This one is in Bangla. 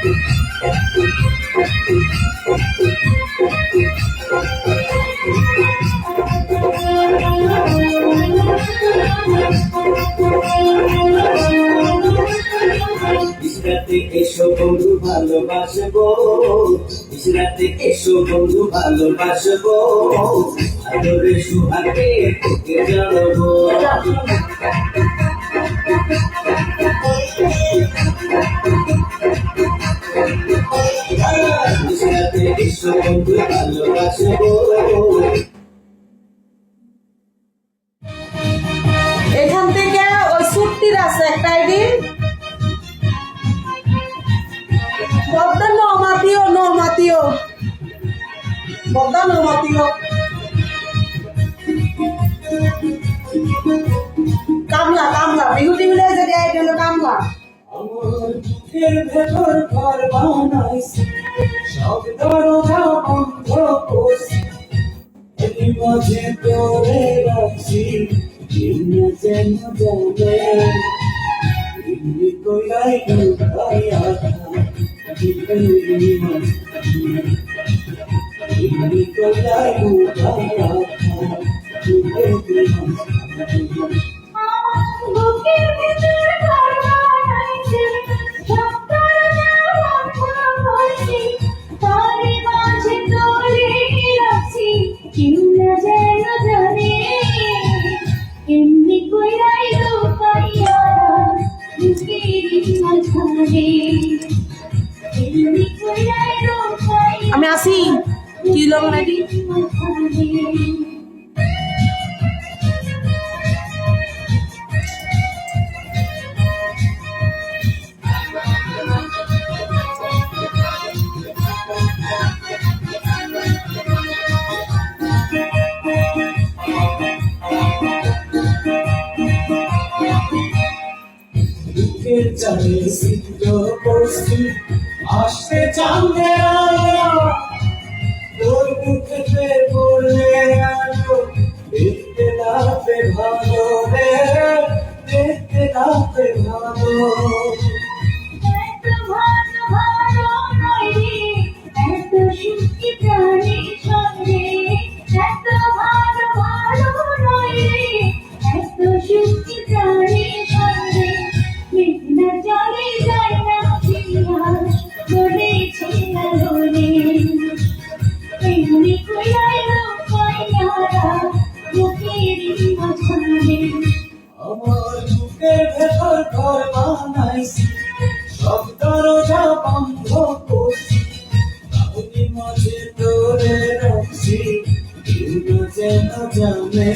ইসরাতে এসো বন্ধু ভালোবাসবো। ইসরাতে এসো বন্ধু ভালোবাসবো। আদরে সুহাগে তোকে জানাব। এখান থেকে ওই সুটটির আছে একটা আইডি। বদ্দা নমাতিও নমাতিও বদ্দা নমাতিও কামলা কামলা বিহুটি মিলে যদি আইডি কামলা। আমার ভেতর ঘর বানাইছি। সব দরজা বন্ধ করছি এরই মাঝে তোরে রাখছি কেউ না যেন জানে এমনি কইরাই লুকাইয়া এমনি কইরাই লুকাইয়া বুকের আমি আসি। কি লোক নাকি বুকের চালে সিদ্ধ করছি আসতে চান্দে তোর বুকেতে পড়লে আলো, দেখতে লাগবে ভালো রে, দেখতে লাগবে ভালো। আমার বুকের ভেতর ঘর বানাইছি, সব দরজা বন্ধ করছি। তাহলে মাঝে তোরে রাখছি, কেউ যেন জানে।